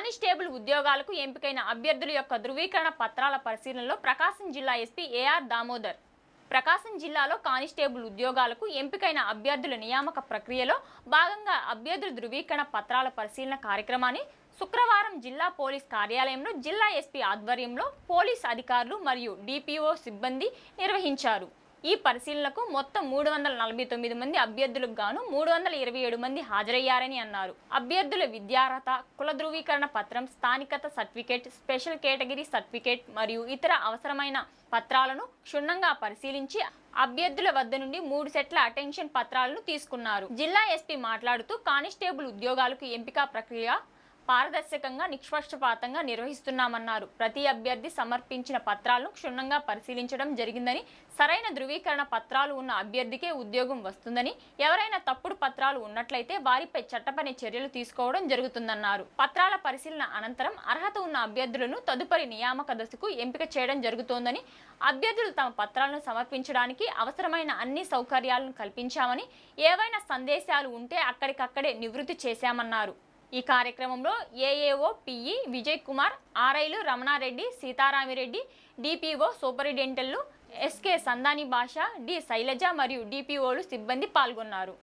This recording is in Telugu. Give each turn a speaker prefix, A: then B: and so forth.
A: కానిస్టేబుల్ ఉద్యోగాలకు ఎంపికైన అభ్యర్థుల యొక్క ధృవీకరణ పత్రాల పరిశీలనలో ప్రకాశం జిల్లా ఎస్పీ ఏఆర్ దామోదర్. ప్రకాశం జిల్లాలో కానిస్టేబుల్ ఉద్యోగాలకు ఎంపికైన అభ్యర్థుల నియామక ప్రక్రియలో భాగంగా అభ్యర్థుల ధృవీకరణ పత్రాల పరిశీలన కార్యక్రమాన్ని శుక్రవారం జిల్లా పోలీస్ కార్యాలయంలో జిల్లా ఎస్పీ ఆధ్వర్యంలో పోలీస్ అధికారులు మరియు డిపిఓ సిబ్బంది నిర్వహించారు. ఈ పరిశీలనకు మొత్తం మూడు వందల నలభై తొమ్మిది మంది అభ్యర్థులకు గాను మూడు వందల ఇరవై ఏడు మంది హాజరయ్యారని అన్నారు. అభ్యర్థుల విద్యార్హత కుల ధృవీకరణ పత్రం స్థానికత సర్టిఫికేట్ స్పెషల్ కేటగిరీ సర్టిఫికేట్ మరియు ఇతర అవసరమైన పత్రాలను క్షుణ్ణంగా పరిశీలించి అభ్యర్థుల వద్ద నుండి మూడు సెట్ల అటెన్షన్ పత్రాలను తీసుకున్నారు. జిల్లా ఎస్పీ మాట్లాడుతూ కానిస్టేబుల్ ఉద్యోగాలకు ఎంపిక ప్రక్రియ పారదర్శకంగా నిష్పక్షపాతంగా నిర్వహిస్తున్నామన్నారు. ప్రతి అభ్యర్థి సమర్పించిన పత్రాలను క్షుణ్ణంగా పరిశీలించడం జరిగిందని సరైన ధృవీకరణ పత్రాలు ఉన్న అభ్యర్థికే ఉద్యోగం వస్తుందని ఎవరైనా తప్పుడు పత్రాలు ఉన్నట్లయితే వారిపై చట్టపని చర్యలు తీసుకోవడం జరుగుతుందన్నారు. పత్రాల పరిశీలన అనంతరం అర్హత ఉన్న అభ్యర్థులను తదుపరి నియామక దశకు ఎంపిక చేయడం జరుగుతోందని అభ్యర్థులు తమ పత్రాలను సమర్పించడానికి అవసరమైన అన్ని సౌకర్యాలను కల్పించామని ఏవైనా సందేశాలు ఉంటే అక్కడికక్కడే నివృత్తి చేశామన్నారు. ఈ కార్యక్రమంలో ఏఏఓ పిఈ విజయ్ కుమార్ ఆర్ఐలు రమణారెడ్డి సీతారామిరెడ్డి డిపిఓ సూపరింటెండెంట్లు ఎస్కే సందాని భాష డి శైలజ మరియు డిపిఓలు సిబ్బంది పాల్గొన్నారు.